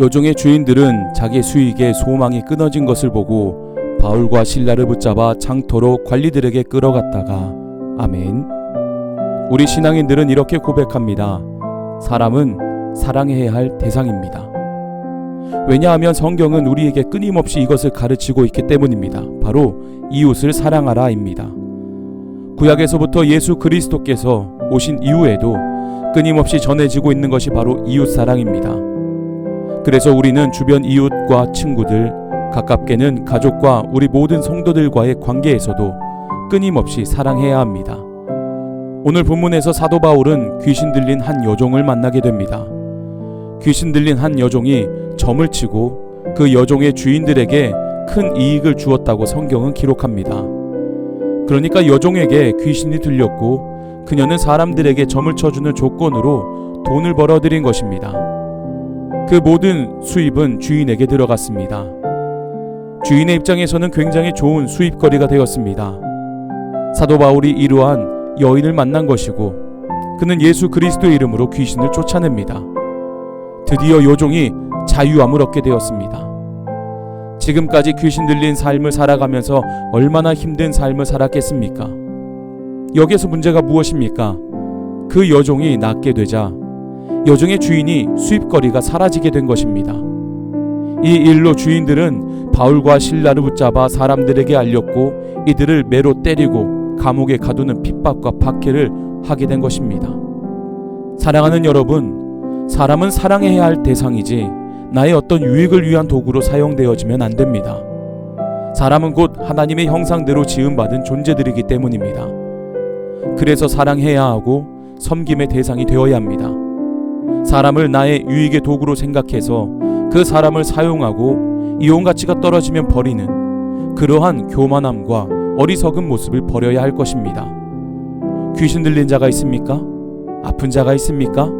요종의 주인들은 자기 수익에 소망이 끊어진 것을 보고 바울과 신라를 붙잡아 장터로 관리들에게 끌어갔다가 아멘. 우리 신앙인들은 이렇게 고백합니다. 사람은 사랑해야 할 대상입니다. 왜냐하면 성경은 우리에게 끊임없이 이것을 가르치고 있기 때문입니다. 바로 이웃을 사랑하라입니다. 구약에서부터 예수 그리스도께서 오신 이후에도 끊임없이 전해지고 있는 것이 바로 이웃 사랑입니다. 그래서 우리는 주변 이웃과 친구들, 가깝게는 가족과 우리 모든 성도들과의 관계에서도 끊임없이 사랑해야 합니다. 오늘 본문에서 사도 바울은 귀신 들린 한 여종을 만나게 됩니다. 귀신 들린 한 여종이 점을 치고 그 여종의 주인들에게 큰 이익을 주었다고 성경은 기록합니다. 그러니까 여종에게 귀신이 들렸고 그녀는 사람들에게 점을 쳐주는 조건으로 돈을 벌어들인 것입니다. 그 모든 수입은 주인에게 들어갔습니다. 주인의 입장에서는 굉장히 좋은 수입거리가 되었습니다. 사도 바울이 이러한 여인을 만난 것이고 그는 예수 그리스도의 이름으로 귀신을 쫓아냅니다. 드디어 요종이 자유함을 얻게 되었습니다. 지금까지 귀신 들린 삶을 살아가면서 얼마나 힘든 삶을 살았겠습니까? 여기에서 문제가 무엇입니까? 그 여종이 낫게 되자 여종의 주인이 수입거리가 사라지게 된 것입니다. 이 일로 주인들은 바울과 신라를 붙잡아 사람들에게 알렸고 이들을 매로 때리고 감옥에 가두는 핍박과 박해를 하게 된 것입니다. 사랑하는 여러분, 사람은 사랑해야 할 대상이지 나의 어떤 유익을 위한 도구로 사용되어지면 안 됩니다. 사람은 곧 하나님의 형상대로 지음받은 존재들이기 때문입니다. 그래서 사랑해야 하고 섬김의 대상이 되어야 합니다. 사람을 나의 유익의 도구로 생각해서 그 사람을 사용하고 이용 가치가 떨어지면 버리는 그러한 교만함과 어리석은 모습을 버려야 할 것입니다. 귀신 들린 자가 있습니까? 아픈 자가 있습니까?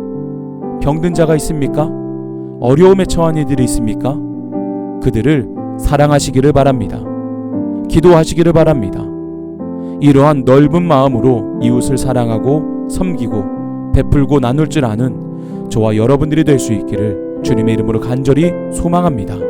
병든 자가 있습니까? 어려움에 처한 이들이 있습니까? 그들을 사랑하시기를 바랍니다. 기도하시기를 바랍니다. 이러한 넓은 마음으로 이웃을 사랑하고 섬기고 베풀고 나눌 줄 아는 저와 여러분들이 될 수 있기를 주님의 이름으로 간절히 소망합니다.